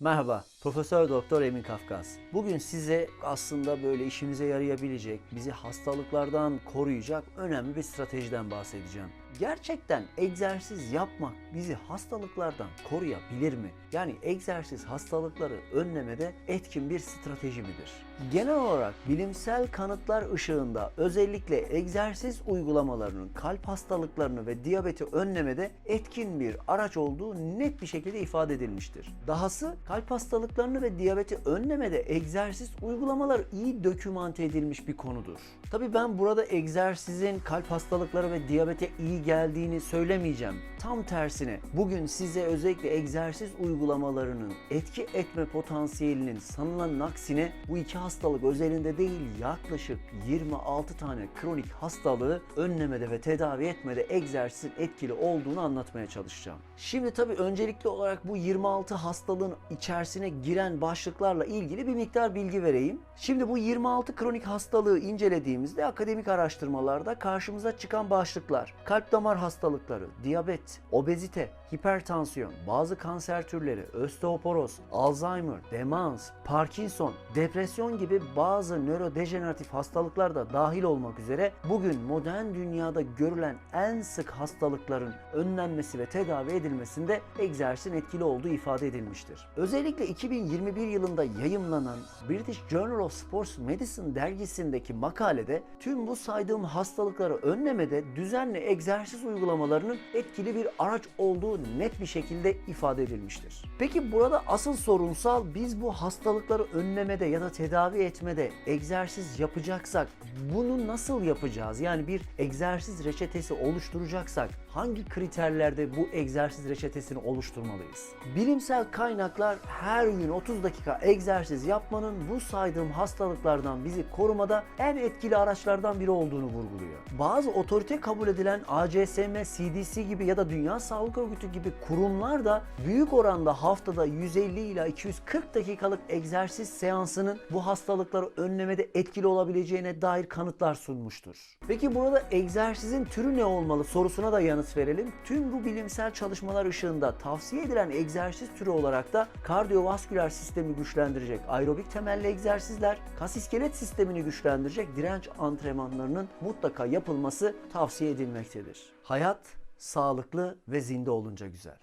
Merhaba, Profesör Doktor Emin Kafkas. Bugün size aslında böyle işimize yarayabilecek, bizi hastalıklardan koruyacak önemli bir stratejiden bahsedeceğim. Gerçekten egzersiz yapmak bizi hastalıklardan koruyabilir mi? Yani egzersiz hastalıkları önlemede etkin bir strateji midir? Genel olarak bilimsel kanıtlar ışığında özellikle egzersiz uygulamalarının kalp hastalıklarını ve diyabeti önlemede etkin bir araç olduğu net bir şekilde ifade edilmiştir. Dahası kalp hastalıklarını ve diyabeti önlemede egzersiz uygulamalar iyi dokümante edilmiş bir konudur. Tabii ben burada egzersizin kalp hastalıkları ve diyabete iyi geldiğini söylemeyeceğim. Tam tersine bugün size özellikle egzersiz uygulamalarının etki etme potansiyelinin sanılanın aksine bu iki hastalık özelinde değil yaklaşık 26 tane kronik hastalığı önlemede ve tedavi etmede egzersizin etkili olduğunu anlatmaya çalışacağım. Şimdi tabii öncelikli olarak bu 26 hastalığın içerisine giren başlıklarla ilgili bir miktar bilgi vereyim. Şimdi bu 26 kronik hastalığı incelediğimizde akademik araştırmalarda karşımıza çıkan başlıklar kalp damar hastalıkları, diyabet, obezite, hipertansiyon, bazı kanser türleri, osteoporoz, Alzheimer, demans, Parkinson, depresyon gibi bazı nörodejeneratif hastalıklar da dahil olmak üzere bugün modern dünyada görülen en sık hastalıkların önlenmesi ve tedavi edilmesinde egzersizin etkili olduğu ifade edilmiştir. Özellikle 2021 yılında yayımlanan British Journal of Sports Medicine dergisindeki makalede tüm bu saydığım hastalıkları önlemede düzenli egzersiz uygulamalarının etkili bir araç olduğu net bir şekilde ifade edilmiştir. Peki burada asıl sorunsal biz bu hastalıkları önlemede ya da tedavi etmede egzersiz yapacaksak bunu nasıl yapacağız? Yani bir egzersiz reçetesi oluşturacaksak hangi kriterlerde bu egzersiz reçetesini oluşturmalıyız? Bilimsel kaynaklar her gün 30 dakika egzersiz yapmanın bu saydığım hastalıklardan bizi korumada en etkili araçlardan biri olduğunu vurguluyor. Bazı otorite kabul edilen ACSM, CDC gibi ya da Dünya Sağlık Örgütü gibi kurumlar da büyük oranda haftada 150 ila 240 dakikalık egzersiz seansının bu hastalıkları önlemede etkili olabileceğine dair kanıtlar sunmuştur. Peki burada egzersizin türü ne olmalı sorusuna da yanıt verelim. Tüm bu bilimsel çalışmalar ışığında tavsiye edilen egzersiz türü olarak da kardiyovasküler sistemi güçlendirecek aerobik temelli egzersizler, kas iskelet sistemini güçlendirecek direnç antrenmanlarının mutlaka yapılması tavsiye edilmektedir. Hayat sağlıklı ve zinde olunca güzel.